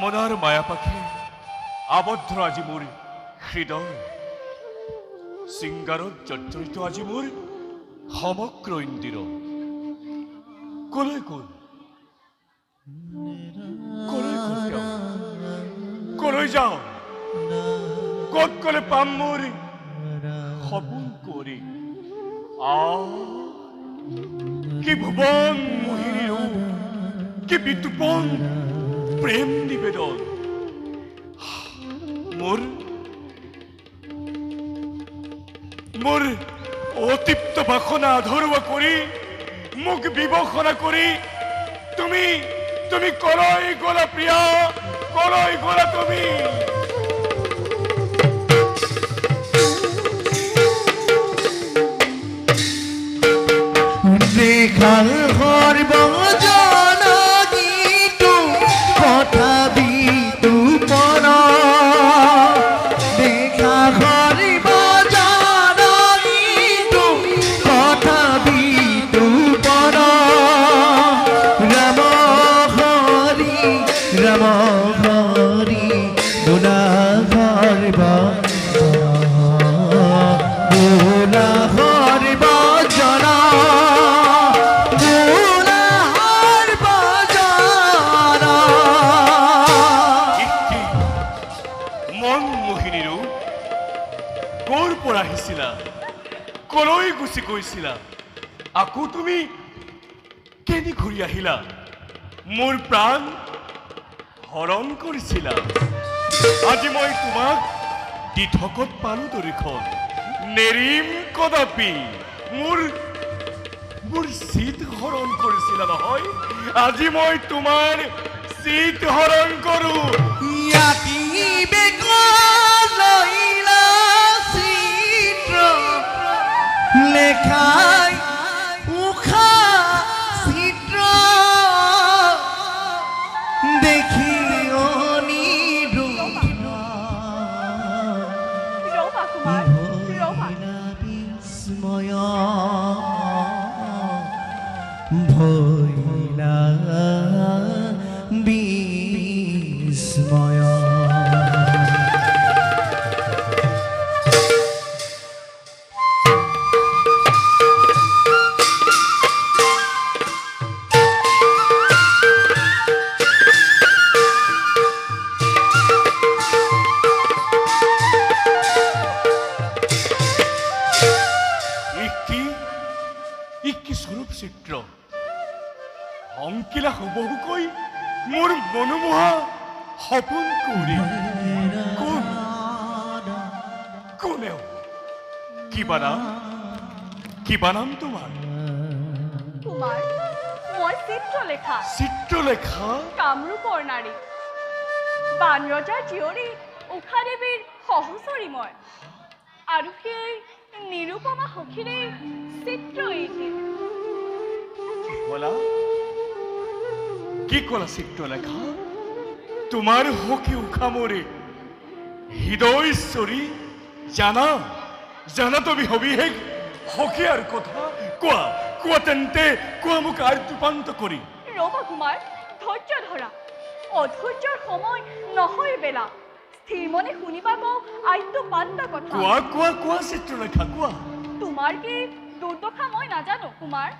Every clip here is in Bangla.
কামনার মায়া পাখি, আবদ্ধ আজি মোৰ হৃদয়। শৃংগাৰত জৰ্জৰিত আজি মোৰ সমগ্ৰ ইন্দিৰ। কলৈ গ'ল? কলৈ কলৈ যাওঁ? ক'ত গ'লে পাম মোৰ সপোন কৰি? কি ভুবন মোহিনী কি বিতুপন প্ৰেম নিবেদন। মোৰ মোৰ অতৃপ্ত বাসনা আধৰুৱা কৰি মোক বিবসনা কৰি তুমি তুমি কলৈ গ'লা প্ৰিয়া কলৈ গ'লা তুমি। দেখাল সৰ্বজন মন মোহিনীৰো ক'ৰ পৰা আহিছিলা, কলৈ গুচি গৈছিলা? আকৌ তুমি কেনি ঘূৰি আহিলা? মোৰ প্ৰাণ হৰণ কৰিছিলা। আজি মই তোমাক দিঠকত পালো দৰিখন। নেৰিম কদাপি। মোৰ মোৰ চিত হৰণ কৰিছিলা নহয়। আজি মই তোমাৰ চিত হৰণ কৰোঁ। কোন? কোনেও? কিবা নাম কিবা নাম তোমাৰ কুমাৰ মই চিত্ৰলেখা চিত্ৰলেখা কামৰূপৰ নাৰী বান ৰজাৰ জীয়ৰী উষা দেৱীৰ সহচৰী মই আৰু সেই নিৰুপমা সখীৰে চিত্ৰ এইটি কি ক'লা? কি ক'লা চিত্ৰলেখা তোমাৰ হকে উশা মৰে হৃদয়শ্বৰী জানা জানা তুমি সবিশেষ সখীয়াৰ কথা কোৱা কোৱা তেন্তে কোৱা মোক আৰ্যপান্ত কৰি ৰ'বা কুমাৰ ধৈৰ্য ধৰা অধৈৰ্যৰ সময় নহয় বেলা। স্থিৰ মনে শুনিবা কওঁ আদ্যপান্ত কথা। কোৱা কোৱা কোৱা চিত্ৰলেখা কোৱা তোমাৰ কি দুৰ্দশা মই নাজানো কুমাৰ?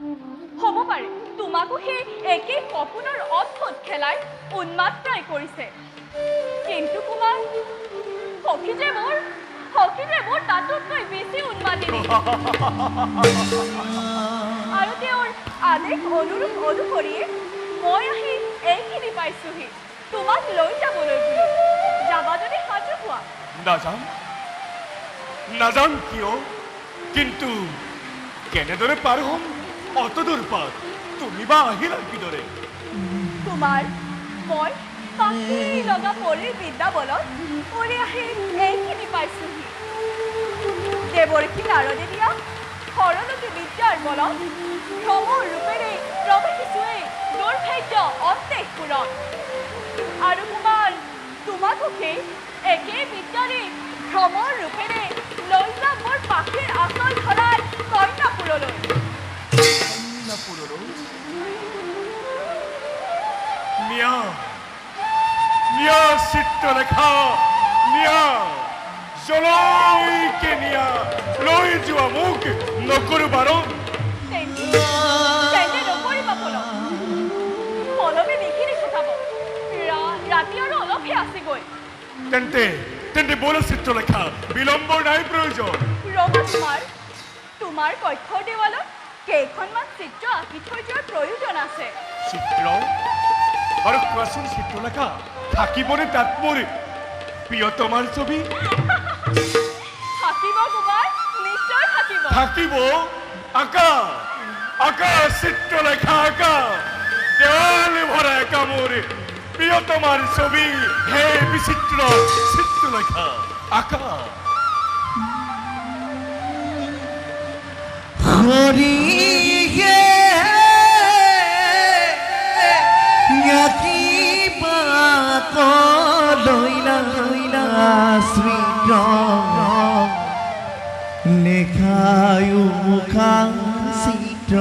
হ'ব পাৰে। তোমাকো সেই একেই সপোনৰ অদ্ভুত খেলাই উন্মাত্ৰাই কৰিছে। কিন্তু কুমাৰ সখী যে মোৰ সখী যে মোৰ তাতোতকৈ বেছি উন্মাদিনী আৰু তেওঁৰ আদেশ অনুৰূপ অনুসৰিয়ে মই আহি এইখিনি পাইছোহি। তোমাক লৈ যাবলৈ বুলি। যাবা যদি সাজু হোৱা। নাজান নাজান কিয়? কিন্তু কেনেদৰে পাৰ হ'ম? অত দূৰ পাৰ তুমি বা আহিলা কিদৰে কুমাৰ মই পাখি লগা পৰীৰ বিদ্যা বলত পৰি আহি এইখিনি পাইছোহি দেৱৰ্ষী নাৰদে দিয়া সৰলতি বিদ্যাৰ বলত ভ্ৰমৰ ৰূপেৰে প্ৰৱেশিছোৱেই দুৰ্ভাগ্য অন্তেশপুৰত আৰু কুমাৰ তোমাকো সেই একে বিদ্যাৰে ভ্ৰমৰ ৰূপেৰে লৈ যাম মোৰ পাখিৰ আচল ধৰাই কন্যাপুৰলৈ কন্যাপুৰলৈ মিয়া নিয়া। চিত্ৰলেখা নিয়া। জলৈকে নিয়া। লৈ যোৱা মোক নকৰো বাৰণ তেন্তে তেন্তে বল চিত্ৰলেখা। বিলম্বৰ নাই প্ৰয়োজন। ৰ'বা তোমাৰ তোমাৰ কক্ষৰ দেৱালত কেইখনমান চিত্ৰ আঁকি থৈ যোৱাৰ প্ৰয়োজন আছে। চিত্ৰ? আৰু কোৱাচোন চিত্ৰলেখা থাকিবনে তাত মোৰ? প্ৰিয়তমাৰ ছবি? থাকিব কুমাৰ নিশ্চয় থাকিব। থাকিব? আকা আকা চিত্ৰলেখা আকা। দেৱালে ভরা একা মোর প্রিয়তমার ছবি হে বিচিত্র চিত্রলেখা আকা। হরিহে কিবা কলৈলা লৈলা শ্ৰীত লেখায়ো মুখা চিত্ৰ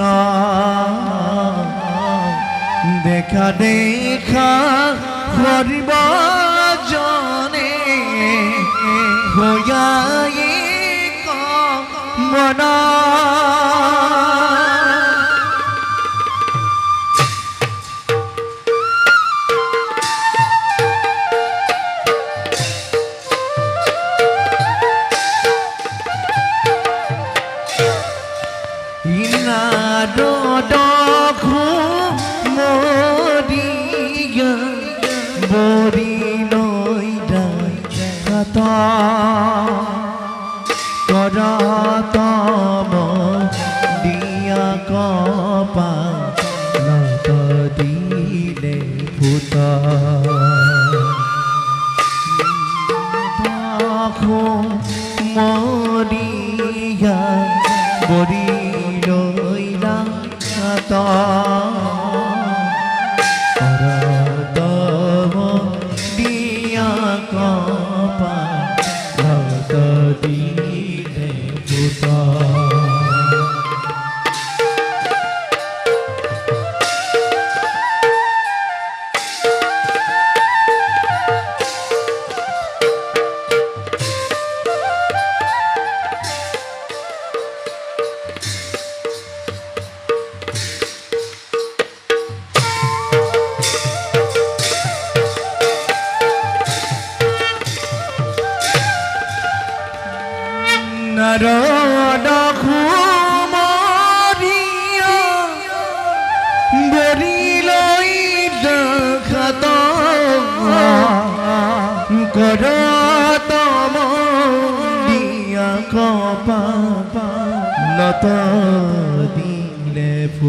দেখা দেখা কৰিব জনে। হয়াই মনা দিলে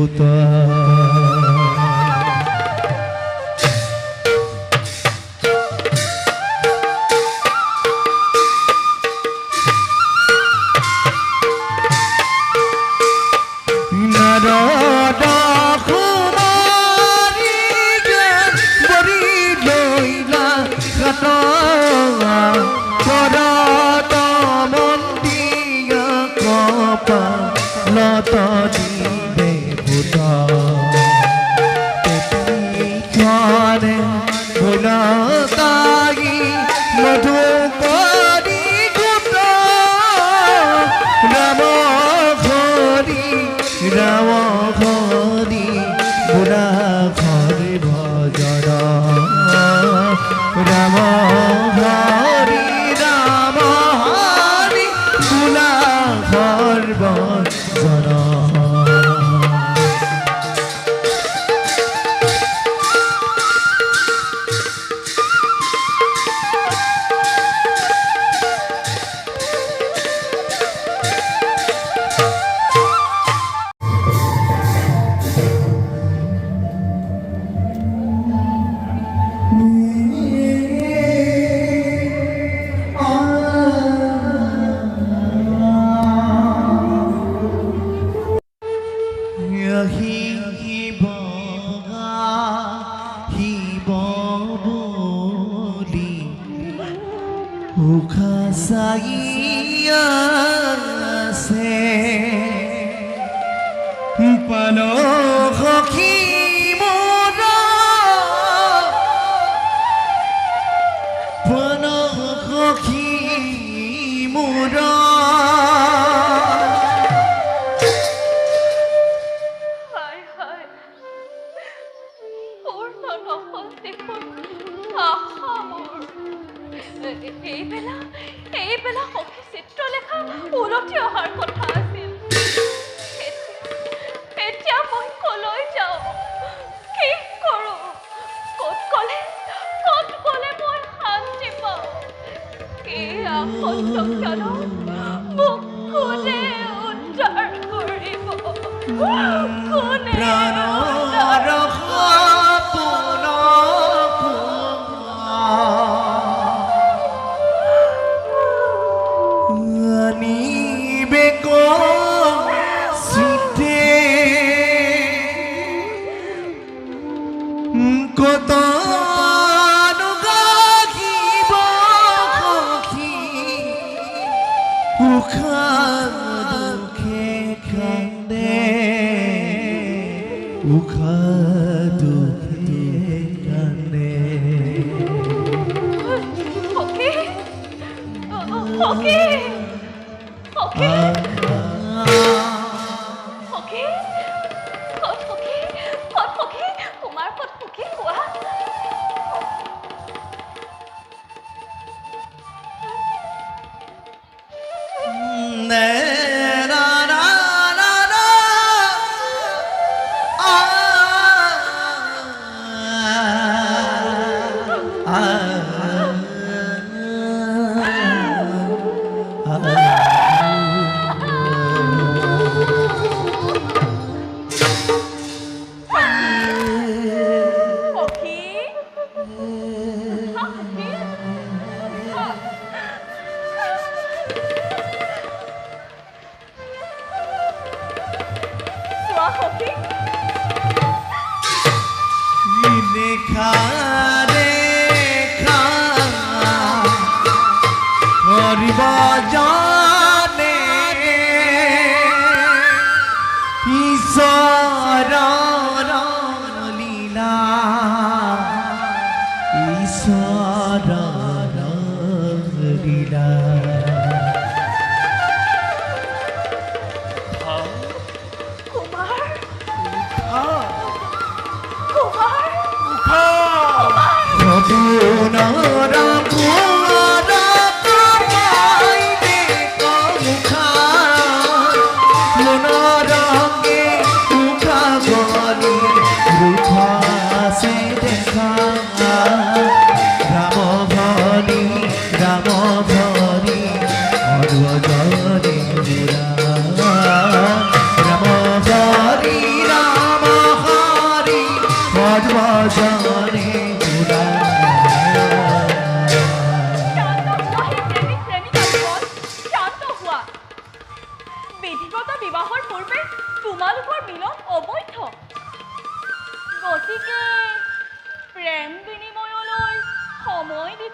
escutar. কত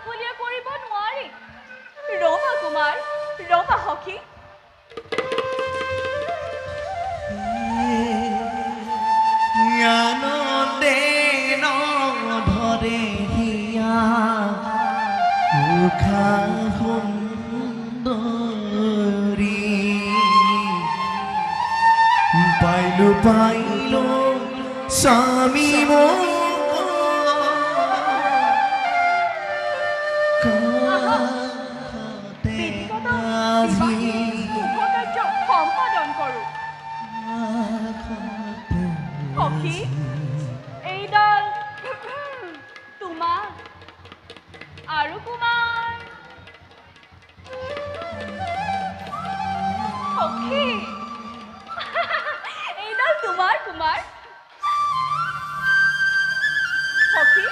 আঘাত করিব কুমাৰ ৰবা সখী। জ্ঞানতে ধরে স্বামী মোর কুমার। হকি